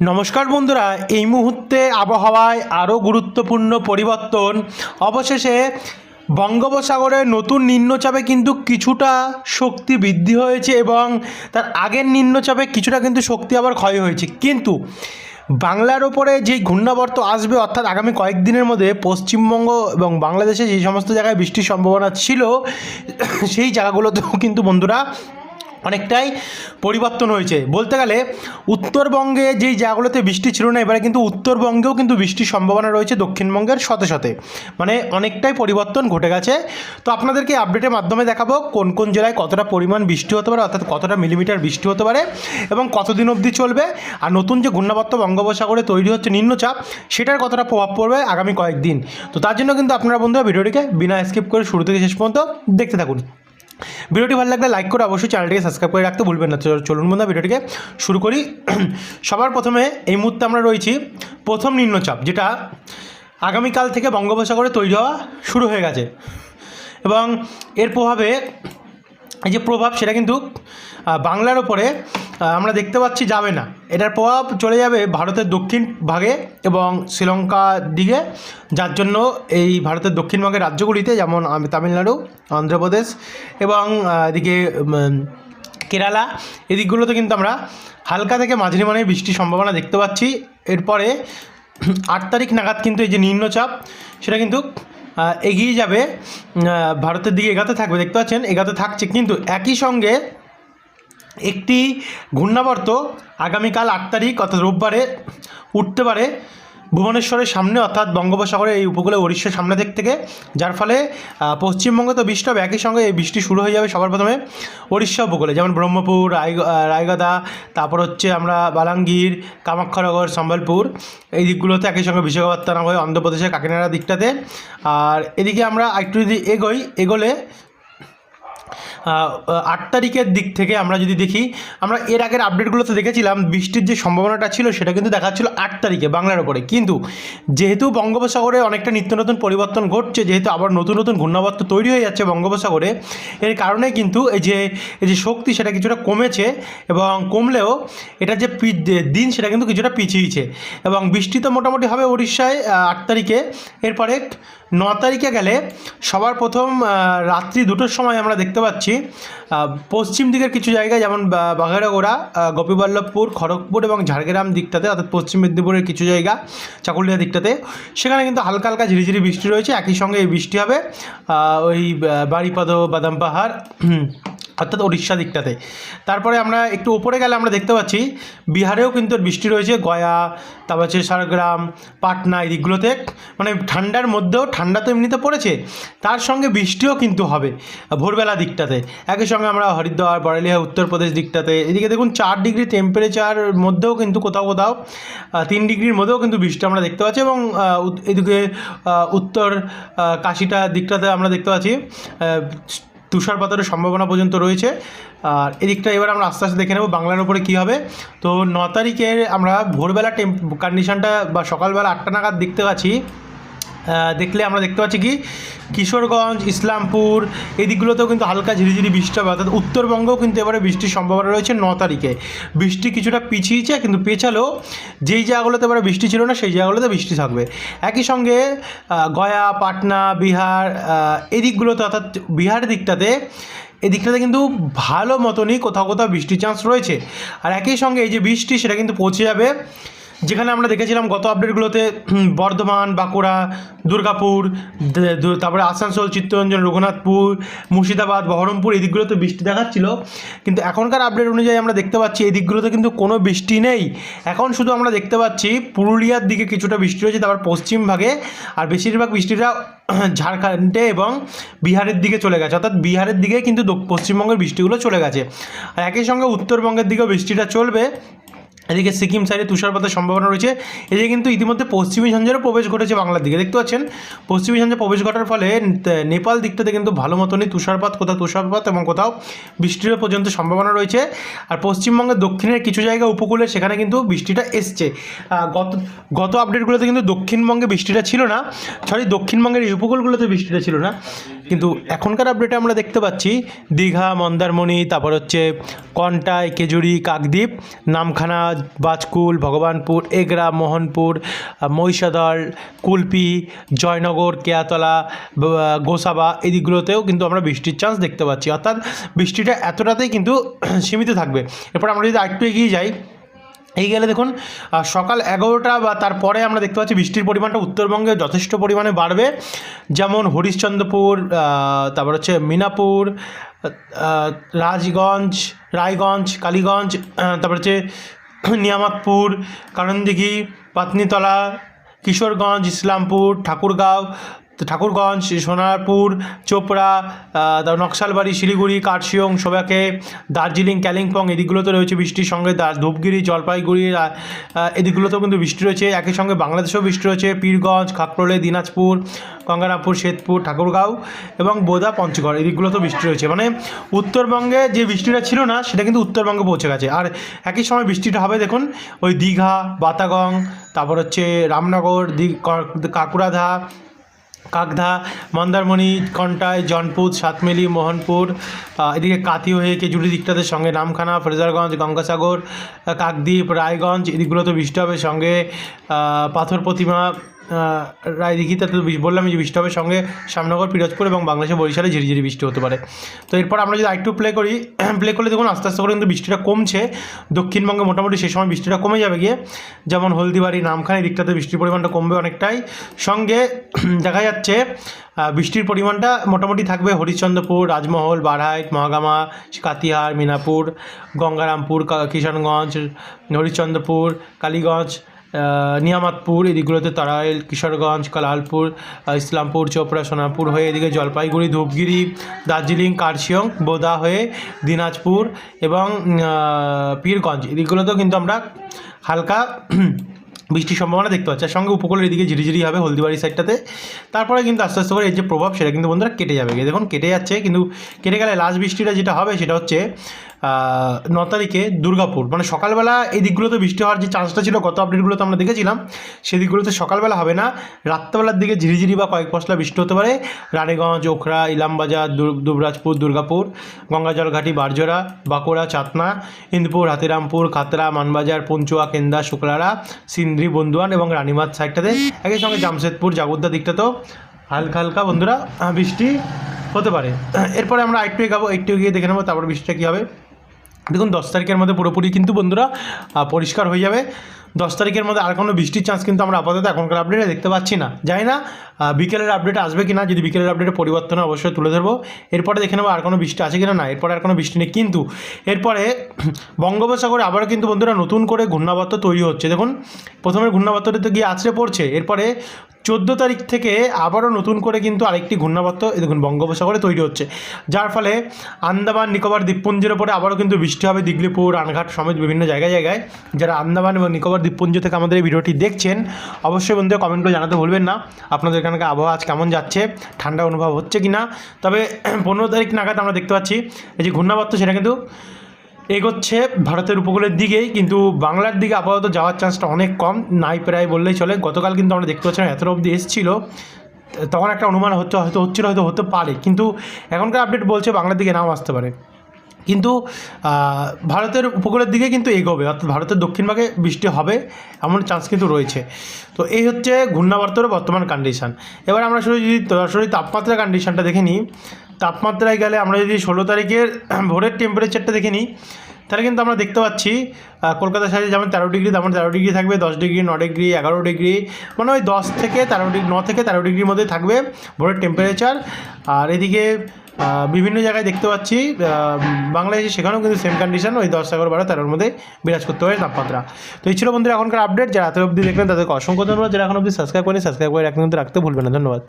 নমস্কার বন্ধুরা, এই মুহূর্তে আবহাওয়ায় আরও গুরুত্বপূর্ণ পরিবর্তন। অবশেষে বঙ্গোপসাগরে নতুন নিম্নচাপে কিন্তু কিছুটা শক্তি বৃদ্ধি হয়েছে এবং তার আগের নিম্নচাপে কিছুটা কিন্তু শক্তি আবার ক্ষয় হয়েছে। কিন্তু বাংলার ওপরে যেই ঘূর্ণাবর্ত আসবে, অর্থাৎ আগামী কয়েকদিনের মধ্যে পশ্চিমবঙ্গ এবং বাংলাদেশে যে সমস্ত জায়গায় বৃষ্টির সম্ভাবনা ছিল, সেই জায়গাগুলোতেও কিন্তু বন্ধুরা অনেকটাই পরিবর্তন হয়েছে। বলতে গেলে উত্তরবঙ্গে যেই জায়গাগুলোতে বৃষ্টি ছিল না, এবারে কিন্তু উত্তরবঙ্গেও কিন্তু বৃষ্টির সম্ভাবনা রয়েছে দক্ষিণবঙ্গের সাথে সাথে। মানে অনেকটাই পরিবর্তন ঘটে গেছে। তো আপনাদেরকে আপডেটের মাধ্যমে দেখাবো কোন কোন জেলায় কতটা পরিমাণ বৃষ্টি হতে পারে, অর্থাৎ কতটা মিলিমিটার বৃষ্টি হতে পারে এবং কতদিন অবধি চলবে। আর নতুন যে ঘূর্ণাবর্ত বঙ্গোপসাগরে তৈরি হচ্ছে নিম্নচাপ, সেটার কতটা প্রভাব পড়বে আগামী কয়েকদিন। তো তার জন্য কিন্তু আপনারা বন্ধুরা ভিডিওটিকে বিনা স্কিপ করে শুরু থেকে শেষ পর্যন্ত দেখতে থাকুন। ভিডিওটি ভালো লাগলে লাইক করে অবশ্যই চ্যানেলটিকে সাবস্ক্রাইব করে রাখতে ভুলবেন না। চল- চলুন বন্ধু ভিডিওটিকে শুরু করি। সবার প্রথমে এই মুহূর্তে আমরা রয়েছি প্রথম নিম্নচাপ, যেটা আগামীকাল থেকে বঙ্গোপসাগরে তৈরি হওয়া শুরু হয়ে গেছে। এবং এর প্রভাবে, এই যে প্রভাব, সেটা কিন্তু বাংলার ওপরে আমরা দেখতে পাচ্ছি যাবে না। এটার প্রভাব চলে যাবে ভারতের দক্ষিণ ভাগে এবং শ্রীলঙ্কার দিকে। যার জন্য এই ভারতের দক্ষিণবঙ্গের রাজ্যগুলিতে যেমন তামিলনাড়ু, অন্ধ্রপ্রদেশ এবং এদিকে কেরালা, এদিকগুলোতে কিন্তু আমরা হালকা থেকে মাঝারি মানে বৃষ্টির সম্ভাবনা দেখতে পাচ্ছি। এরপরে আট তারিখ নাগাদ কিন্তু এই যে নিম্নচাপ, সেটা কিন্তু এগিয়ে যাবে। ভারতের দিকে এগাতে থাকবে, দেখতে পাচ্ছেন? এগাতে থাকছে, কিন্তু একই সঙ্গে একটি ঘূর্ণাবর্ত আগামীকাল আট তারিখ, অর্থাৎ রোববারে, উঠতে পারে ভুবনেশ্বরের সামনে, অর্থাৎ বঙ্গোপসাগরের এই উপকূলে উড়িষ্যার সামনে দিক থেকে। যার ফলে পশ্চিমবঙ্গে তো বৃষ্টি হবে, একই সঙ্গে এই বৃষ্টি শুরু হয়ে যাবে সবার প্রথমে উড়িষ্যা উপকূলে। যেমন ব্রহ্মপুর রায় রায়গদা, তারপর হচ্ছে আমরা বালাঙ্গীর, কামাক্ষানগর, সম্বলপুর, এই দিকগুলোতে একই সঙ্গে বিশাখাপত্তনম হয়ে অন্ধ্রপ্রদেশের কাকিনাড়া দিকটাতে। আর এদিকে আমরা একটু যদি এগোই, এগোলে আট তারিখের দিক থেকে আমরা যদি দেখি, আমরা এর আগের আপডেটগুলোতে দেখেছিলাম, বৃষ্টির যে সম্ভাবনাটা ছিল সেটা কিন্তু দেখাচ্ছিল আট তারিখে বাংলার ওপরে কিন্তু যেহেতু বঙ্গোপসাগরে অনেকটা নিত্য নতুন পরিবর্তন ঘটছে, যেহেতু আবার নতুন নতুন ঘূর্ণাবর্ত তৈরি হয়ে যাচ্ছে বঙ্গোপসাগরে, এর কারণে কিন্তু এই যে এই যে শক্তি সেটা কিছুটা কমেছে এবং কমলেও এটা যে দিন সেটা কিন্তু কিছুটা পিছিয়েছে। এবং বৃষ্টি তো মোটামুটি হবে উড়িষ্যায় আট তারিখে। এরপরে ন তারিখে গেলে সবার প্রথম রাত্রি দুটোর সময় আমরা দেখতে পাচ্ছি পশ্চিম দিকের কিছু জায়গায় যেমন বাঘেরাগোড়া গোপীবল্লভপুর, খড়গপুর এবং ঝাড়গ্রাম দিকটাতে, অর্থাৎ পশ্চিম মেদিনীপুরের কিছু জায়গা, চাকুলিয়া দিকটাতে, সেখানে কিন্তু হালকা হালকা ঝিরিঝিরি বৃষ্টি রয়েছে। একই সঙ্গে এই বৃষ্টি হবে ওই বাড়িপদ বাদাম পাহাড় অর্থাৎ উড়িষ্যা দিকটাতে। তারপরে আমরা একটু উপরে গেলে আমরা দেখতে পাচ্ছি, বিহারেও কিন্তু বৃষ্টি রয়েছে, গয়া, তারপর হচ্ছে ঝাড়গ্রাম, পাটনা এই দিকগুলোতে। মানে ঠান্ডার মধ্যেও ঠান্ডা তো এমনিতে পড়েছে, তার সঙ্গে বৃষ্টিও কিন্তু হবে ভোরবেলা দিকটাতে। একই সঙ্গে আমরা হরিদ্বার, বরেলিয়া, উত্তরপ্রদেশ দিকটাতে। এদিকে দেখুন, চার ডিগ্রি টেম্পারেচার মধ্যেও কিন্তু কোথাও কোথাও তিন ডিগ্রির মধ্যেও কিন্তু বৃষ্টি আমরা দেখতে পাচ্ছি এবং এদিকে উত্তর কাশিটা দিকটাতে আমরা দেখতে পাচ্ছি তুষারপাতের সম্ভাবনা পর্যন্ত রয়েছে। আর এদিকটা এবার আমরা আস্তে আস্তে দেখে নেব বাংলার উপরে কী হবে। তো ন তারিখের আমরা ভোরবেলা টেম্প কন্ডিশনটা বা সকালবেলা আটটা নাগাদ দেখতে পাচ্ছি। দেখলে আমরা দেখতে পাচ্ছি কি? কিশোরগঞ্জ, ইসলামপুর এই দিকগুলোতেও কিন্তু হালকা ঝিরিঝিরি বৃষ্টি হবে। অর্থাৎ উত্তরবঙ্গেও কিন্তু এবারে বৃষ্টির সম্ভাবনা রয়েছে ন তারিখে। বৃষ্টি কিছুটা পিছিয়েছে, কিন্তু পেছালেও যেই জায়গাগুলোতে এবারে বৃষ্টি ছিল না, সেই জায়গাগুলোতে বৃষ্টি থাকবে। একই সঙ্গে গয়া, পাটনা, বিহার এই দিকগুলোতে অর্থাৎ বিহারের দিকটাতে এই দিকটাতে কিন্তু ভালো মতনই কোথাও কোথাও বৃষ্টির চান্স রয়েছে। আর একই সঙ্গে এই যে বৃষ্টি, সেটা কিন্তু পৌঁছে যাবে যেখানে আমরা দেখেছিলাম গত আপডেটগুলোতে বর্ধমান, বাঁকুড়া, দুর্গাপুর তারপরে আসানসোল, চিত্তরঞ্জন, রঘুনাথপুর, মুর্শিদাবাদ, বহরমপুর, এই দিকগুলোতে বৃষ্টি দেখাচ্ছিল। কিন্তু এখনকার আপডেট অনুযায়ী আমরা দেখতে পাচ্ছি এই দিকগুলোতে কিন্তু কোনো বৃষ্টি নেই। এখন শুধু আমরা দেখতে পাচ্ছি পুরুলিয়ার দিকে কিছুটা বৃষ্টি রয়েছে তারপর পশ্চিমভাগে আর বেশিরভাগ বৃষ্টিটা ঝাড়খণ্ডে এবং বিহারের দিকে চলে গেছে। অর্থাৎ বিহারের দিকে কিন্তু পশ্চিমবঙ্গের বৃষ্টিগুলো চলে গেছে। আর একই সঙ্গে উত্তরবঙ্গের দিকেও বৃষ্টিটা চলবে। এদিকে সিকিম সাইডে তুষারপাতের সম্ভাবনা রয়েছে। এদিকে কিন্তু ইতিমধ্যে পশ্চিমী ঝঞ্ঝারও প্রবেশ ঘটেছে বাংলার দিকে। দেখতে পাচ্ছেন, পশ্চিমী ঝঞ্ঝা প্রবেশ ঘটার ফলে নেপাল দিকটাতে কিন্তু ভালো মতনই তুষারপাত, কোথাও তুষারপাত এবং কোথাও বৃষ্টির পর্যন্ত সম্ভাবনা রয়েছে। আর পশ্চিমবঙ্গের দক্ষিণের কিছু জায়গা উপকূলে সেখানে কিন্তু বৃষ্টিটা এসছে। গত গত আপডেটগুলোতে কিন্তু দক্ষিণবঙ্গে বৃষ্টিটা ছিল না। সরি, দক্ষিণবঙ্গের এই উপকূলগুলোতে বৃষ্টিটা ছিল না। কিন্তু এখনকার আপডেটে আমরা দেখতে পাচ্ছি, দীঘা, মন্দারমণি, তারপর হচ্ছে কন্টাই কেজুরি কাকদ্বীপ, নামখানা বাজকুল, ভগবানপুর, এগরা, মোহনপুর মহিষাদল, কুলপি, জয়নগর, কেয়াতলা গোসাবা এই দিকগুলোতেও কিন্তু আমরা বৃষ্টির চান্স দেখতে পাচ্ছি। অর্থাৎ বৃষ্টিটা এতটাতেই কিন্তু সীমিত থাকবে। এরপর আমরা যদি আরেকটু এগিয়ে যাই, এই গেলে দেখুন সকাল এগারোটা বা তারপরে আমরা দেখতে পাচ্ছি বৃষ্টির পরিমাণটা উত্তরবঙ্গে যথেষ্ট পরিমাণে বাড়বে। যেমন হরিশ্চন্দ্রপুর তারপর হচ্ছে মিনাপুর রাজগঞ্জ, রায়গঞ্জ, কালীগঞ্জ, তারপর হচ্ছে নিয়ামতপুর, কারণদিঘি, পাতনিতলা, কিশোরগঞ্জ, ইসলামপুর, ঠাকুরগাঁও, ঠাকুরগঞ্জ, সোনারপুর, চোপড়া তারপর নকশালবাড়ি, শিলিগুড়ি, কার্শিয়ং সোবাকে দার্জিলিং কালিম্পং এদিকগুলোতে রয়েছে বৃষ্টির সঙ্গে ধূপগিরি, জলপাইগুড়ি এদিকগুলোতেও কিন্তু বৃষ্টি রয়েছে। একই সঙ্গে বাংলাদেশেও বৃষ্টি রয়েছে। পীরগঞ্জ, খাকরোলে, দিনাজপুর গঙ্গারামপুর শেতপুর ঠাকুরগাঁও এবং বোদা, পঞ্চগড় এদিকগুলোতেও বৃষ্টি রয়েছে। মানে উত্তরবঙ্গে যে বৃষ্টিটা ছিল না, সেটা কিন্তু উত্তরবঙ্গে পৌঁছে গেছে। আর একই সময় বৃষ্টিটা হবে, দেখুন, ওই দীঘা, বাতাগং, তারপর হচ্ছে রামনগর, দি কাকুরাধা কাকধা, মন্দারমণি কন্টাই জনপুর সাতমেলি, মোহনপুর এদিকে কাতি হয়ে কেজুরি দিকটাতে সঙ্গে নামখানা ফ্রেজারগঞ্জ, গঙ্গাসাগর কাকদ্বীপ, রায়গঞ্জ এদিকগুলোতে বৃষ্টি হবে। সঙ্গে পাথর প্রতিমা রায়দিঘিতে তো বললাম যে বৃষ্টি হবে সঙ্গে শ্যামনগর পিরোজপুর এবং বাংলাদেশের বরিশালে ঝিরিঝিরি বৃষ্টি হতে পারে। তো এরপর আমরা যদি আরেকটু প্লে করি প্লে করলে দেখুন আস্তে আস্তে করে কিন্তু বৃষ্টিটা কমছে। দক্ষিণবঙ্গে মোটামুটি সেই সময় বৃষ্টিটা কমে যাবে গিয়ে। যেমন হলদিবাড়ি, নামখানা দিকটাতে বৃষ্টির পরিমাণটা কমবে অনেকটাই। সঙ্গে দেখা যাচ্ছে বৃষ্টির পরিমাণটা মোটামুটি থাকবে হরিশ্চন্দ্রপুর, রাজমহল বারহাইট মহাগামা, কাতিহার, মিনাপুর, গঙ্গারামপুর কিষানগঞ্জ হরিশ্চন্দ্রপুর, কালীগঞ্জ নিয়ামতপুর, এদিকগুলোতে তারাইল, কিশোরগঞ্জ, কালালপুর ইসলামপুর, চোপড়া, সোনাপুর, হয়ে এদিকে জলপাইগুড়ি, ধূপগিরি, দার্জিলিং, কার্শিয়ং, বোদা হয়ে দিনাজপুর এবং পীরগঞ্জ। এদিকগুলোতেও কিন্তু আমরা হালকা বৃষ্টির সম্ভাবনা দেখতে পাচ্ছি। সঙ্গে উপকূলের এদিকে ঝিরিঝিরি হবে হলদিবাড়ি সাইডটাতে। তারপরে কিন্তু আস্তে আস্তে করে এর যে প্রভাব, সেটা কিন্তু বন্ধুরা কেটে যাবে। দেখুন, কেটে যাচ্ছে, কিন্তু কেটে গেলে লাস্ট বৃষ্টিটা যেটা হবে, সেটা হচ্ছে ন তারিখে দুর্গাপুর। মানে সকালবেলা এই দিকগুলোতে বৃষ্টি হওয়ার যে চান্সটা ছিল, গত আপডেটগুলোতে আমরা দেখেছিলাম, সেই দিকগুলোতে সকালবেলা হবে না। রাত্রেবেলার দিকে ঝিরিঝিরি বা কয়েক পশলা বৃষ্টি হতে পারে। রানীগঞ্জ ওখরা, ইলামবাজার দুবরাজপুর, দুর্গাপুর, গঙ্গাজলঘাটি, বারজোড়া, বাঁকুড়া, চাতনা, ইন্দপুর, হাতিরামপুর খাতড়া মানবাজার, পঞ্চুয়া, কেন্দা, শুক্লারা, সিন্দ্রি, বন্ধুয়ান এবং রানীমাত সাইডটাতে। একই সঙ্গে জামশেদপুর, জাগুদ্দা দিকটাতেও হালকা হালকা বন্ধুরা বৃষ্টি হতে পারে। এরপরে আমরা একটু এগাবো, একটু গিয়ে দেখে নেব, তারপর বৃষ্টিটা কী হবে। দেখুন, দশ তারিখের মধ্যে পুরোপুরি কিন্তু বন্ধুরা পরিষ্কার হয়ে যাবে। দশ তারিখের মধ্যে আর কোনো বৃষ্টির চান্স কিন্তু আমরা আপাতত এখনকার আপডেটে দেখতে পাচ্ছি না। জানি না বিকেলের আপডেট আসবে কি না যদি বিকেলের আপডেটে পরিবর্তন অবশ্যই তুলে ধরবো। এরপরে দেখে নেব আর কোনো বৃষ্টি আছে কিনা না, এরপরে আর কোনো বৃষ্টি নেই। কিন্তু এরপরে বঙ্গোপসাগরে আবারও কিন্তু বন্ধুরা নতুন করে ঘূর্ণাবর্ত তৈরি হচ্ছে। দেখুন, প্রথমে ঘূর্ণাবর্তটিতে গিয়ে আছড়ে পড়ছে, এরপরে চোদ্দ তারিখ থেকে আবারও নতুন করে কিন্তু আরেকটি ঘূর্ণাবর্ত দেখুন বঙ্গোপসাগরে তৈরি হচ্ছে। যার ফলে আন্দামান, নিকোবর, দ্বীপপুঞ্জের ওপরে আবারও কিন্তু বৃষ্টি হবে। দিগলিপুর রানঘাট সমেত বিভিন্ন জায়গায় জায়গায়। যারা আন্দামান এবং নিকোবর, দ্বীপপুঞ্জ থেকে আমাদের এই ভিডিওটি দেখছেন, অবশ্যই বন্ধুরা কমেন্ট করে জানাতে ভুলবেন না। আপনাদের এখানকার আবহাওয়া আজ কেমন যাচ্ছে, ঠান্ডা অনুভব হচ্ছে কি না তবে পনেরো তারিখ নাগাদ আমরা দেখতে পাচ্ছি, এই যে ঘূর্ণাবর্ত সেটা কিন্তু এগোচ্ছে ভারতের উপকূলের দিকেই, কিন্তু বাংলার দিকে আপাতত যাওয়ার চান্সটা অনেক কম। নাই প্রায় বললেই চলে। গতকাল কিন্তু আমরা দেখতে পাচ্ছিলাম এত অবধি এসেছিল। তখন একটা অনুমান হচ্ছে, হয়তো হচ্ছিল, হয়তো হতে পারে। কিন্তু এখনকার আপডেট বলছে বাংলার দিকে নাও আসতে পারে। কিন্তু ভারতের উপকূলের দিকে কিন্তু এগোবে, অর্থাৎ ভারতের দক্ষিণভাগে বৃষ্টি হবে এমন চান্স কিন্তু রয়েছে। তো এই হচ্ছে ঘূর্ণাবর্তের বর্তমান কন্ডিশন এবার আমরা শুধু যদি, সরাসরি তাপমাত্রা কন্ডিশনটা দেখে নিই, তাপমাত্রায় গেলে আমরা যদি ষোলো তারিখের ভোরের টেম্পারেচারটা দেখে নিই, তাহলে কিন্তু আমরা দেখতে পাচ্ছি কলকাতার সাইডে যেমন তেরো ডিগ্রি, তেমন তেরো ডিগ্রি থাকবে, দশ ডিগ্রি, ন ডিগ্রি, এগারো ডিগ্রি মানে ওই দশ থেকে তেরো ডিগ্রি, ন থেকে তেরো ডিগ্রির মধ্যে থাকবে ভোরের টেম্পারেচার আর এদিকে বিভিন্ন জায়গায় দেখতে পাচ্ছি বাংলাদেশে সেখানেও কিন্তু সেম কন্ডিশন ওই দশ এগারো বারো তেরোর মধ্যে বিরাজ করতে হয় তাপমাত্রা। তো এই ছিল বন্ধুরা এখনকার আপডেট যারা এত অবধি দেখবেন তাদেরকে অসংখ্য ধন্যবাদ, যারা এখন অবধি সাবস্ক্রাইব করে সাবস্ক্রাইব করে কিন্তু রাখতে ভুলবেন না, ধন্যবাদ।